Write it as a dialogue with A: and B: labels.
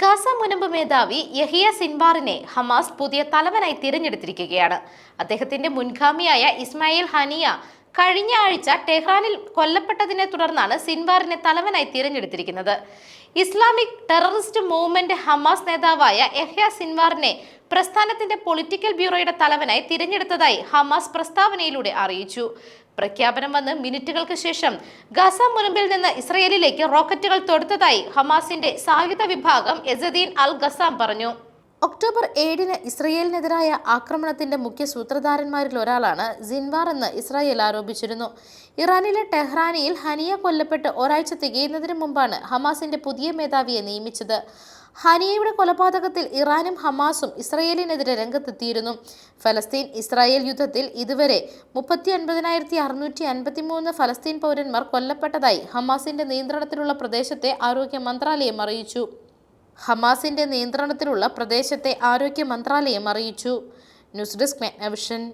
A: Gaza മുനമ്പ് മേധാവി Yahya സിൻവാറിനെ Hamas പുതിയ തലവനായി തിരഞ്ഞെടുത്തിരിക്കുകയാണ്. അദ്ദേഹത്തിന്റെ മുൻഗാമിയായ ഇസ്മായിൽ ഹനിയ കഴിഞ്ഞ ആഴ്ച ടെഹ്റാനിൽ കൊല്ലപ്പെട്ടതിനെ തുടർന്നാണ് സിൻവാറിനെ തലവനായി തിരഞ്ഞെടുത്തിരിക്കുന്നത്. ഇസ്ലാമിക് ടെററിസ്റ്റ് മൂവ്മെന്റ് ഹമാസ് നേതാവായ യഹ്യ സിൻവാറിനെ പ്രസ്ഥാനത്തിന്റെ പൊളിറ്റിക്കൽ ബ്യൂറോയുടെ തലവനായി തിരഞ്ഞെടുത്തതായി ഹമാസ് പ്രസ്താവനയിലൂടെ അറിയിച്ചു. പ്രഖ്യാപനം വന്ന് മിനിറ്റുകൾക്ക് ശേഷം ഗസ മുനമ്പിൽ നിന്ന് ഇസ്രയേലിലേക്ക് റോക്കറ്റുകൾ തൊടുത്തതായി ഹമാസിന്റെ സായുധ വിഭാഗം എസദീൻ അൽ ഗസാം പറഞ്ഞു. ഒക്ടോബർ ഏഴിന് ഇസ്രയേലിനെതിരായ ആക്രമണത്തിന്റെ മുഖ്യ സൂത്രധാരന്മാരിൽ ഒരാളാണ് സിൻവാർ എന്ന് ഇസ്രായേൽ ആരോപിച്ചിരുന്നു. ഇറാനിലെ ടെഹ്റാനിയിൽ ഹനിയ കൊല്ലപ്പെട്ട് ഒരാഴ്ച തികയുന്നതിന് മുമ്പാണ് ഹമാസിന്റെ പുതിയ മേധാവിയെ നിയമിച്ചത്. ഹനിയയുടെ കൊലപാതകത്തിൽ ഇറാനും ഹമാസും ഇസ്രയേലിനെതിരെ രംഗത്തെത്തിയിരുന്നു. ഫലസ്തീൻ ഇസ്രായേൽ യുദ്ധത്തിൽ ഇതുവരെ മുപ്പത്തി ഒൻപതിനായിരത്തി അറുന്നൂറ്റി അൻപത്തി മൂന്ന് ഫലസ്തീൻ പൗരന്മാർ കൊല്ലപ്പെട്ടതായി ഹമാസിന്റെ നിയന്ത്രണത്തിലുള്ള പ്രദേശത്തെ ആരോഗ്യ മന്ത്രാലയം അറിയിച്ചു. ഹമാസിന്റെ നിയന്ത്രണത്തിലുള്ള പ്രദേശത്തെ ആരോഗ്യ മന്ത്രാലയം അറിയിച്ചു. News desk മെഗ്നവിഷൻ.